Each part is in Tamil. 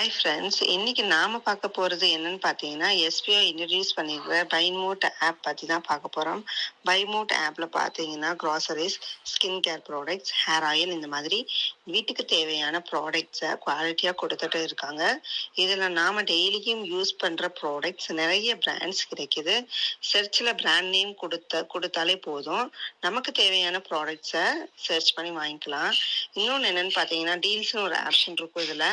ஹாய் ஃப்ரெண்ட்ஸ் இன்னைக்கு நாம பார்க்க போறது என்னன்னு பார்த்தீங்கன்னா எஸ்பிஓ இன்ட்ரடியூஸ் பண்ணியிருக்கிற பைமோட் ஆப் பத்தி தான் பார்க்க போறோம். பைமோட் ஆப்ல பார்த்தீங்கன்னா groceries skin care products hair oil இந்த மாதிரி வீட்டுக்கு தேவையான ப்ராடக்ட்ஸை குவாலிட்டியாக கொடுத்துட்டு இருக்காங்க. இதில் நாம டெய்லியும் யூஸ் பண்ற ப்ராடக்ட்ஸ் நிறைய பிராண்ட்ஸ் கிடைக்குது. சர்ச்சில் பிராண்ட் நேம் கொடுத்த கொடுத்தாலே போதும். நமக்கு தேவையான ப்ராடக்ட்ஸை சர்ச் பண்ணி வாங்கிக்கலாம். இன்னொன்று என்னன்னு பார்த்தீங்கன்னா டீல்ஸ்னு ஒரு ஆப்ஷன் இருக்கும் இதில்.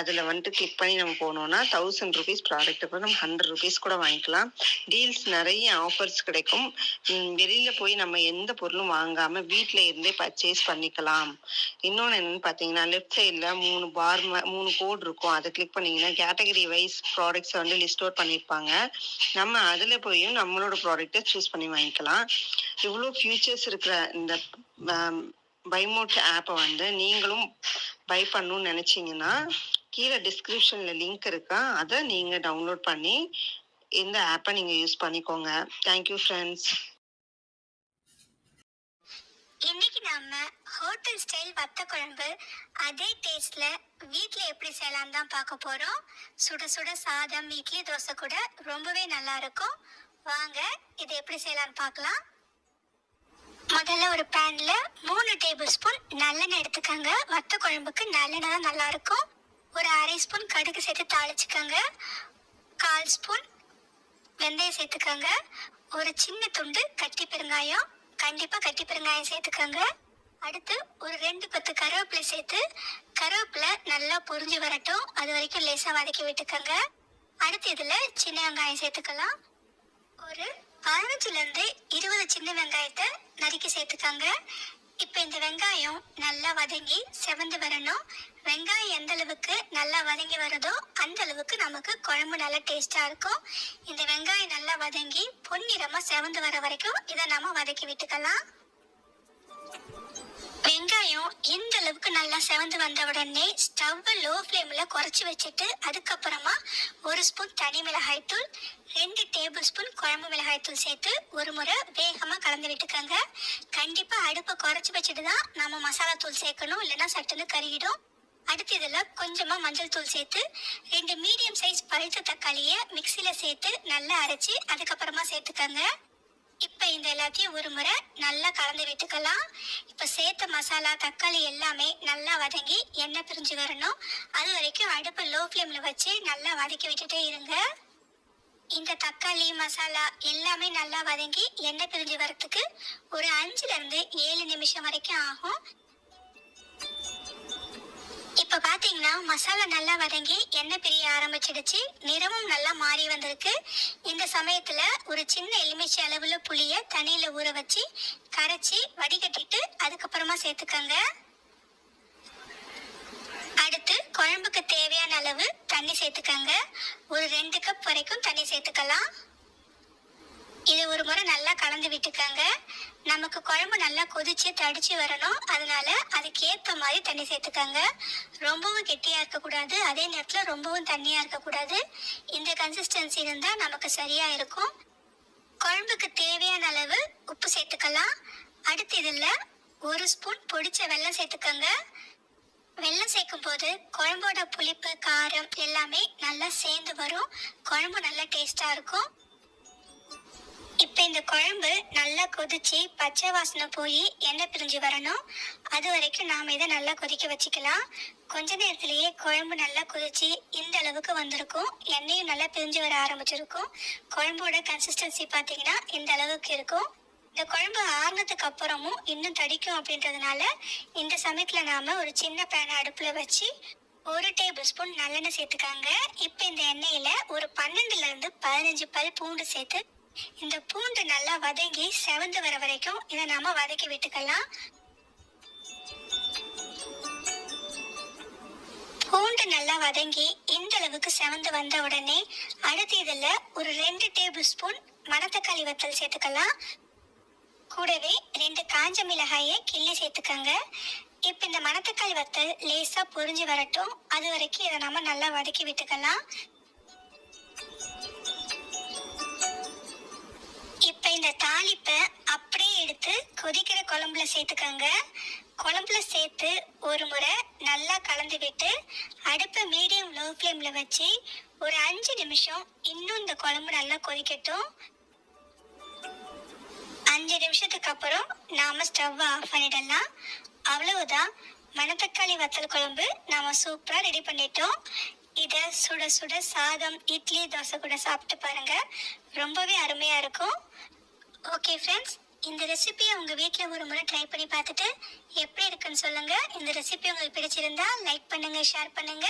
அதில் வந்துட்டு கிளிக் பண்ணி நம்ம போனோம்னா தௌசண்ட் ருபீஸ் ப்ராடக்ட் கூட நம்ம ஹண்ட்ரட் ருபீஸ் கூட வாங்கிக்கலாம். டீல்ஸ் நிறைய ஆஃபர்ஸ் கிடைக்கும். வெளியில் போய் நம்ம எந்த பொருளும் வாங்காமல் வீட்டில் இருந்தே பர்ச்சேஸ் பண்ணிக்கலாம். இன்னொன்று என்னன்னு பார்த்தீங்கன்னா லெஃப்ட் சைடில் மூணு பார் மூணு கோட் இருக்கும். அதை கிளிக் பண்ணிங்கன்னா கேட்டகரி வைஸ் ப்ராடக்ட்ஸை வந்து லிஸ்ட் அவுட் பண்ணியிருப்பாங்க. நம்ம அதில் போயும் நம்மளோட ப்ராடக்ட்டை சூஸ் பண்ணி வாங்கிக்கலாம். இவ்வளோ ஃபியூச்சர்ஸ் இருக்கிற இந்த பைமோட் ஆப்பை வந்து நீங்களும் பை பண்ணணும்னு நினச்சிங்கன்னா கீழே டிஸ்கிரிப்ஷன்ல லிங்க் இருக்கா? அதை நீங்க டவுன்லோட் பண்ணி இந்த ஆப்பை நீங்க யூஸ் பண்ணிக்கோங்க. தேங்க்யூ ஃப்ரெண்ட்ஸ் இன்னைக்கு நாம ஹோட்டல் ஸ்டைல் வத்த குழம்பு அதே டேஸ்ட்ல வீட்ல எப்படி செய்யலாம் தான் பார்க்க போறோம். சுட சுட சாதம் இட்லி தோசை கூட ரொம்பவே நல்லா இருக்கும். வாங்க இது எப்படி செய்யலாம்னு பார்க்கலாம். முதல்ல ஒரு பேன்ல மூணு டேபிள் ஸ்பூன் நல்லெண்ணெய் எடுத்துக்கோங்க. வத்த குழம்புக்கு நல்லெண்ணெய் தான் நல்லா இருக்கும். ஒரு அரை ஸ்பூன் கடுகு சேர்த்து தாளிச்சுக்கோங்க. கால் ஸ்பூன் வெந்தயம் சேர்த்துக்கோங்க. ஒரு சின்ன துண்டு கட்டி பெருங்காயம். கண்டிப்பாக கட்டி பெருங்காயம் சேர்த்துக்கோங்க. அடுத்து ஒரு ரெண்டு பத்து கருவேப்பிலை சேர்த்து கருவேப்பிலை நல்லா பொரிஞ்சு வரட்டும். அது வரைக்கும் லேசாக வதக்கி விட்டுக்கோங்க. அடுத்து இதில் சின்ன வெங்காயம் சேர்த்துக்கலாம். ஒரு பதினஞ்சுலேருந்து இருபது சின்ன வெங்காயத்தை நறுக்கி சேர்த்துக்கோங்க. இப்போ இந்த வெங்காயம் நல்லா வதங்கி செவந்து வரணும். வெங்காயம் எந்த அளவுக்கு நல்லா வதங்கி வருதோ அந்த அளவுக்கு நமக்கு குழம்பு நல்லா டேஸ்டா இருக்கும். இந்த வெங்காயம் நல்லா வதங்கி பொன்னிறமா செவந்து வர வரைக்கும் இதை நம்ம வதக்கி விட்டுக்கலாம். வெங்காயம் இந்த அளவுக்கு நல்லா செவந்து வந்த உடனே ஸ்டவ் லோ ஃப்ளேம்ல குறைச்சி வச்சுட்டு அதுக்கப்புறமா ஒரு ஸ்பூன் தனி மிளகாய் தூள் ரெண்டு டேபிள் ஸ்பூன் குழம்பு மிளகாய் தூள் சேர்த்து ஒரு முறை வேகமாக கலந்து விட்டுக்கோங்க. கண்டிப்பாக அடுப்பை குறைச்சி வச்சுட்டு தான் நம்ம மசாலா தூள் சேர்க்கணும் இல்லைன்னா சட்டுன்னு கருகிடும். அடுத்து இதில் கொஞ்சமாக மஞ்சள் தூள் சேர்த்து ரெண்டு மீடியம் சைஸ் பழுத்த தக்காளியை மிக்சியில் சேர்த்து நல்லா அரைச்சி அதுக்கப்புறமா சேர்த்துக்கோங்க. இப்ப இந்த எல்லாத்தையும் ஒரு முறை நல்லா கலந்து விட்டுக்கலாம். இப்ப சேர்த்த மசாலா தக்காளி எல்லாமே நல்லா வதங்கி எண்ணெய் பிரிஞ்சு வரணும். அது வரைக்கும் அடுப்பு லோ ஃப்ளேம்ல வச்சு நல்லா வதக்கி விட்டுட்டே இருங்க. இந்த தக்காளி மசாலா எல்லாமே நல்லா வதங்கி எண்ணெய் பிரிஞ்சு வரத்துக்கு ஒரு அஞ்சுல இருந்து ஏழு நிமிஷம் வரைக்கும் ஆகும். இப்ப பாத்தீங்கன்னா மசாலா நல்லா வதங்கி எண்ணெய் பிரிய ஆரம்பிச்சிடுச்சு. நிறமும் நல்லா மாறி வந்திருக்கு. இந்த சமயத்துல ஒரு சின்ன எலுமிச்சை அளவுல புளிய தண்ணியில ஊற வச்சு கரைச்சி வடிகட்டிட்டு அதுக்கப்புறமா சேர்த்துக்கோங்க. அடுத்து குழம்புக்கு தேவையான அளவு தண்ணி சேர்த்துக்கோங்க. ஒரு ரெண்டு கப் வரைக்கும் தண்ணி சேர்த்துக்கலாம். இது ஒரு முறை நல்லா கலந்து விட்டுக்கோங்க. நமக்கு குழம்பு நல்லா கொதிச்சு தடிச்சு வரணும். அதனால அதுக்கு மாதிரி தண்ணி சேர்த்துக்கோங்க. ரொம்பவும் கெட்டியா இருக்கக்கூடாது. அதே நேரத்துல ரொம்பவும் தண்ணியா இருக்கக்கூடாது. இந்த கன்சிஸ்டன்சி இருந்தா நமக்கு சரியா இருக்கும். குழம்புக்கு தேவையான அளவு உப்பு சேர்த்துக்கலாம். அடுத்து இதில் ஒரு ஸ்பூன் பொடிச்ச வெள்ளம் சேர்த்துக்கோங்க. வெல்லம் சேர்க்கும் போது குழம்போட புளிப்பு காரம் எல்லாமே நல்லா சேர்ந்து வரும். குழம்பு நல்லா டேஸ்டா இருக்கும். இந்த குழம்பு நல்லா கொதிச்சு பச்சை வாசனை போய் எண்ணெய் பிரிஞ்சு வரணும். அது வரைக்கும் நாம் இதை நல்லா கொதிக்க வச்சுக்கலாம். கொஞ்ச நேரத்திலேயே குழம்பு நல்லா கொதிச்சு இந்த அளவுக்கு வந்திருக்கும். எண்ணெயும் நல்லா பிரிஞ்சு வர ஆரம்பிச்சிருக்கும். குழம்போட கன்சிஸ்டன்சி பார்த்தீங்கன்னா இந்த அளவுக்கு இருக்கும். இந்த குழம்பு ஆறுனதுக்கு அப்புறமும் இன்னும் தடிக்கும் அப்படின்றதுனால இந்த சமயத்தில் நாம் ஒரு சின்ன பேனை அடுப்பில் வச்சு ஒரு டேபிள் ஸ்பூன் நல்லெண்ணெய் சேர்த்துக்காங்க. இப்போ இந்த எண்ணெயில் ஒரு பன்னெண்டுலேருந்து பதினஞ்சு பல் பூண்டு சேர்த்து இந்த பூண்டு நல்லா வதங்கி செவந்து வர வரைக்கும் இதை நாம வதக்கி விட்டுக்கலாம். பூண்டு நல்லா வதங்கி இந்த அளவுக்கு செவந்து வந்த உடனே அடுத்து இதுல ஒரு ரெண்டு டேபிள் ஸ்பூன் மணத்தக்காளி வத்தல் சேர்த்துக்கலாம். கூடவே ரெண்டு காஞ்ச மிளகாயை கிள்ளி சேர்த்துக்கோங்க. இப்போ இந்த மணத்தக்காளி வத்தல் லேசா பொரிஞ்சு வரட்டும். அது வரைக்கும் இதை நாம நல்லா வதக்கி விட்டுக்கலாம். குழம்புல சேர்த்துக்கோங்க. குழம்புல சேர்த்து ஒரு முறை நல்லா கலந்து விட்டு அடுப்பை மீடியம் லோ ஃப்ளேமில் வச்சு ஒரு அஞ்சு நிமிஷம் இன்னும் இந்த குழம்பு நல்லா கொதிக்கட்டும். அஞ்சு நிமிஷத்துக்கு அப்புறம் நாம ஸ்டவ் ஆஃப் பண்ணிடலாம். அவ்வளவுதான். மணத்தக்காளி வத்தல் குழம்பு நாம சூப்பரா ரெடி பண்ணிட்டோம். இதை சுட சுட சாதம் இட்லி தோசை கூட சாப்பிட்டு பாருங்க. ரொம்பவே அருமையா இருக்கும். ஓகே ஃப்ரெண்ட்ஸ் இந்த ரெசிபியை உங்க வீட்டில் ஒரு முறை ட்ரை பண்ணி பார்த்துட்டு எப்படி இருக்குன்னு சொல்லுங்க. இந்த ரெசிபி உங்களுக்கு பிடிச்சிருந்தா லைக் பண்ணுங்க ஷேர் பண்ணுங்க.